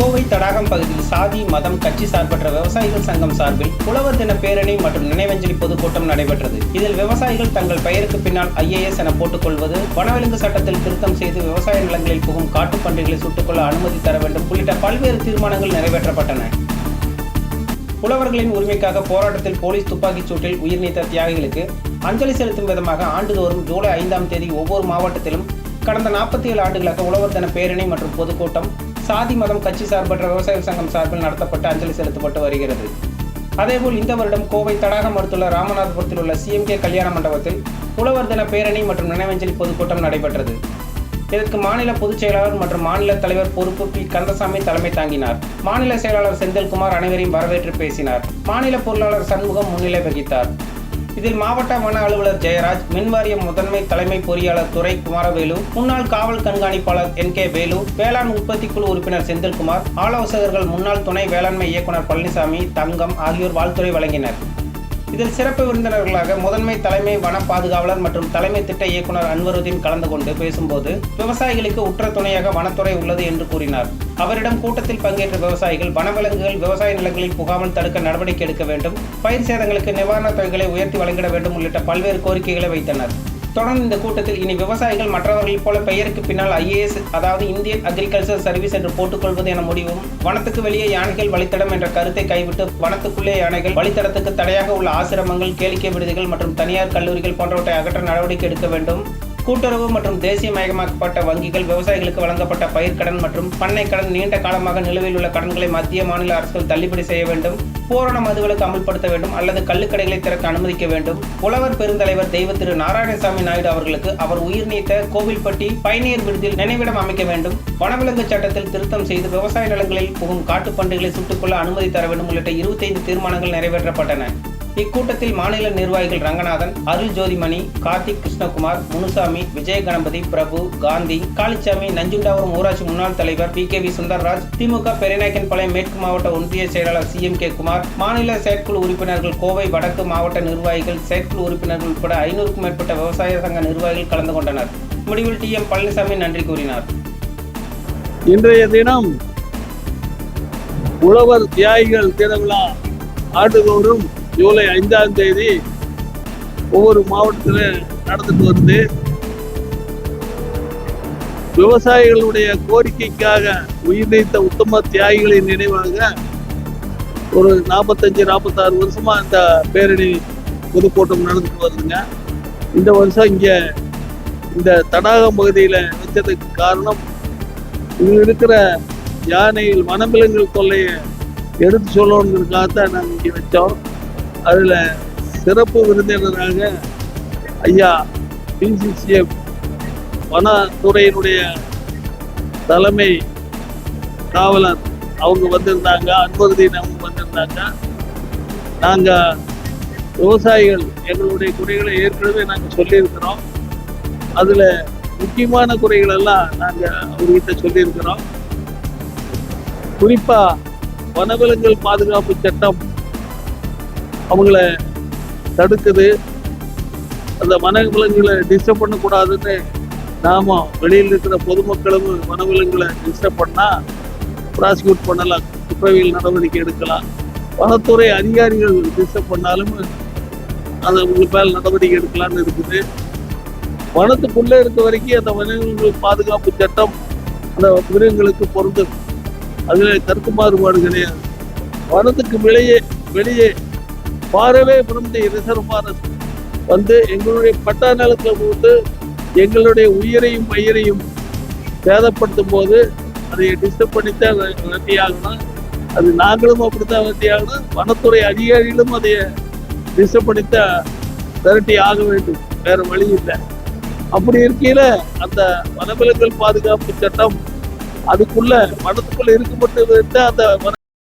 கோவை தடாகம் பகுதியில் சாதி மதம் கட்சி சார்பற்ற விவசாயிகள் சங்கம் சார்பில் உழவர் தின பேரணி மற்றும் நினைவஞ்சலி பொதுக்கூட்டம் நடைபெற்றது. இதில் விவசாயிகள் தங்கள் பெயருக்கு பின்னால் ஐஏஎஸ் என போட்டுக்கொள்வது வனவிலங்கு சட்டத்தில் திருத்தம் செய்து விவசாய நிலங்களில் புகும் காட்டுப்பன்றிகளை சுட்டுக்கொள்ள அனுமதி தர வேண்டும் உள்ளிட்ட பல்வேறு தீர்மானங்கள் நிறைவேற்றப்பட்டன. புலவர்களின் உரிமைக்காக போராட்டத்தில் போலீஸ் துப்பாக்கிச் சூட்டில் உயிர் நீத்த தியாகிகளுக்கு அஞ்சலி செலுத்தும் விதமாக ஆண்டுதோறும் ஜூலை ஐந்தாம் தேதி ஒவ்வொரு மாவட்டத்திலும் கடந்த நாற்பத்தி ஏழு ஆண்டுகளாக உழவர் தின பேரணி மற்றும் பொதுக்கூட்டம் சாதி மதம் கட்சி சார்பற்ற விவசாய சங்கம் சார்பில் நடத்தப்பட்டு அஞ்சலி செலுத்தப்பட்டு வருகிறது. அதேபோல் இந்த வருடம் கோவை தடாகம் அடுத்துள்ள ராமநாதபுரத்தில் உள்ள சிஎம்கே கல்யாண மண்டபத்தில் உழவர் தின பேரணி மற்றும் நினைவஞ்சலி பொதுக்கூட்டம் நடைபெற்றது. இதற்கு மாநில பொதுச் செயலாளர் மற்றும் மாநில தலைவர் பொறுப்பு பி. கந்தசாமி தலைமை தாங்கினார். மாநில செயலாளர் செந்தில்குமார் அனைவரையும் வரவேற்று பேசினார். மாநில பொருளாளர் சண்முகம் முன்னிலை வகித்தார். இதில் மாவட்ட வன அலுவலர் ஜெயராஜ் மின்வாரிய முதன்மை தலைமை பொறியாளர் துறை குமாரவேலு முன்னாள் காவல் கண்காணிப்பாளர் என் கே வேலு வேளாண் உற்பத்தி குழு உறுப்பினர் செந்தில்குமார் ஆலோசகர்கள் முன்னாள் துணை வேளாண்மை இயக்குனர் பழனிசாமி தங்கம் ஆகியோர் வாழ்த்துறை வழங்கினர். இதில் சிறப்பு விருந்தினர்களாக முதன்மை தலைமை வன பாதுகாவலர் மற்றும் தலைமை திட்ட இயக்குனர் அன்வருதீன் கலந்து கொண்டு பேசும்போது விவசாயிகளுக்கு உற்ற துணையாக வனத்துறை உள்ளது என்று கூறினார். அவரிடம் கூட்டத்தில் பங்கேற்ற விவசாயிகள் வனவிலங்குகள் விவசாய நிலங்களில் புகாமல் தடுக்க நடவடிக்கை எடுக்க வேண்டும் பயிர் சேதங்களுக்கு நிவாரணத் தொகைகளை உயர்த்தி வழங்கிட வேண்டும் உள்ளிட்ட பல்வேறு கோரிக்கைகளை வைத்தனர். தொடர்ந்து இந்த கூட்டத்தில் இனி விவசாயிகள் மற்றவர்களைப் போல பெயருக்கு பின்னால் ஐஏஎஸ் அதாவது இந்தியன் அக்ரிகல்ச்சர் சர்வீஸ் என்று போட்டுக்கொள்வது என முடிவும். வனத்துக்கு வெளியே யானைகள் வழித்தடம் என்ற கருத்தை கைவிட்டு வனத்துக்குள்ளே யானைகள் வழித்தடத்துக்கு தடையாக உள்ள ஆசிரமங்கள் கேளிக்கை விடுதிகள் மற்றும் தனியார் கல்லூரிகள் போன்றவற்றை அகற்ற நடவடிக்கை எடுக்க வேண்டும். கூட்டுறவு மற்றும் தேசியமயமாக்கப்பட்ட வங்கிகள் விவசாயிகளுக்கு வழங்கப்பட்ட பயிர்க்கடன் மற்றும் பண்ணை கடன் நீண்ட காலமாக நிலுவையில் உள்ள கடன்களை மத்திய மாநில அரசுகள் தள்ளுபடி செய்ய வேண்டும் பூரண மதுவிலக்கு அமல்படுத்த வேண்டும் அல்லது கள்ளுக்கடைகளை திறக்க அனுமதிக்க வேண்டும். உழவர் பெருந்தலைவர் தெய்வ திரு நாராயணசாமி நாயுடு அவர்களுக்கு அவர் உயிர் நீத்த கோவில்பட்டி பயணியர் விருதில் நினைவிடம் அமைக்க வேண்டும். வனவிலங்கு சட்டத்தில் திருத்தம் செய்து விவசாய நிலங்களில் புகும் காட்டுப்பன்றிகளை சுட்டுக்கொள்ள அனுமதி தர வேண்டும் உள்ளிட்ட இருபத்தைந்து தீர்மானங்கள் நிறைவேற்றப்பட்டன. இக்கூட்டத்தில் மாநில நிர்வாகிகள் ரங்கநாதன் அருள் ஜோதிமணி கார்த்திக் கிருஷ்ணகுமார் முனுசாமி விஜய கணபதி பிரபு காந்தி காளிச்சாமி நஞ்சுண்டாபுரம் ஊராட்சி முன்னாள் தலைவர் P K V Sundarraj DMK Periyanaickenpalayam மேற்கு மாவட்ட ஒன்றிய செயலாளர் சி எம் கே குமார் மாநில செயற்குழு உறுப்பினர்கள் கோவை வடக்கு மாவட்ட நிர்வாகிகள் செயற்குழு உறுப்பினர்கள் உட்பட ஐநூறுக்கும் மேற்பட்ட விவசாய சங்க நிர்வாகிகள் கலந்து கொண்டனர். முடிவில் டி எம் பழனிசாமி நன்றி கூறினார். இன்றைய தினம் உழவர் தியாகிகள் திருவிழா ஆண்டுதோறும் ஜூலை ஐந்தாம் தேதி ஒவ்வொரு மாவட்டத்தில் நடந்துட்டு வருது. விவசாயிகளுடைய கோரிக்கைக்காக உயிர் நீத்த உத்தம தியாகிகளின் நினைவாக ஒரு நாற்பத்தஞ்சு நாற்பத்தாறு வருஷமா இந்த பேரணி பொதுக்கூட்டம் நடந்துட்டு வருதுங்க. இந்த வருஷம் இங்கே இந்த தடாகம் பகுதியில் வச்சதுக்கு காரணம் இங்க இருக்கிற யானைகள் வனவிலங்குகள் தொல்லையை எடுத்து சொல்லணுங்கிறதுக்காகத்தான் நாங்கள் இங்கே வச்சோம். அதில் சிறப்பு விருந்தினராக ஐயா பிசிசிஎஃப் வனத்துறையினுடைய தலைமை காவலர். அவங்க வந்திருந்தாங்க அன்பருதீன் அவங்க வந்திருந்தாங்க. நாங்கள் விவசாயிகள் எங்களுடைய குறைகளை ஏற்கனவே நாங்கள் சொல்லியிருக்கிறோம். அதில் முக்கியமான குறைகள் எல்லாம் நாங்கள் அவர்கிட்ட சொல்லியிருக்கிறோம். குறிப்பாக வனவிலங்குகள் பாதுகாப்பு சட்டம் அவங்கள தடுக்குது. அந்த வனவிலங்குகளை டிஸ்டர்ப் பண்ணக்கூடாதுன்னு நாம வெளியில் இருக்கிற பொதுமக்களும் வனவிலங்குகளை டிஸ்டர்ப் பண்ணால் ப்ராசிக்யூட் பண்ணலாம். குற்றவியல் நடவடிக்கை எடுக்கலாம். வனத்துறை அதிகாரிகள் டிஸ்டர்ப் பண்ணாலும் அது உங்களுக்கு மேல் நடவடிக்கை எடுக்கலாம்னு இருக்குது. வனத்துக்குள்ளே இருக்க வரைக்கும் அந்த வனவிலங்குகள் பாதுகாப்பு சட்டம் அந்த மிருகங்களுக்கு பொருந்தும். அதில் கருத்து மாறுபாடு கிடையாது. வனத்துக்கு வெளியே வெளியே பாரவே பிறந்த ரிசர்வ் ஃபாரஸ்ட் வந்து எங்களுடைய பட்டா நிலத்தில் போட்டு எங்களுடைய உயிரையும் பயிரையும் சேதப்படுத்தும் போது அதை டிஸ்டர்ப் பண்ணித்தான் வெட்டி ஆகணும் அது நாங்களும் அப்படித்தான் வெட்டி ஆகணும் வனத்துறை அதிகாரிகளும் அதை டிஸ்டர்ப் பண்ணித்தான் விரட்டி ஆக வேண்டும். வேற வழி இல்லை. அப்படி இருக்கையில அந்த வனவிலங்குகள் பாதுகாப்பு சட்டம் அதுக்குள்ள வனத்துக்குள்ள இருக்கப்பட்டு அந்த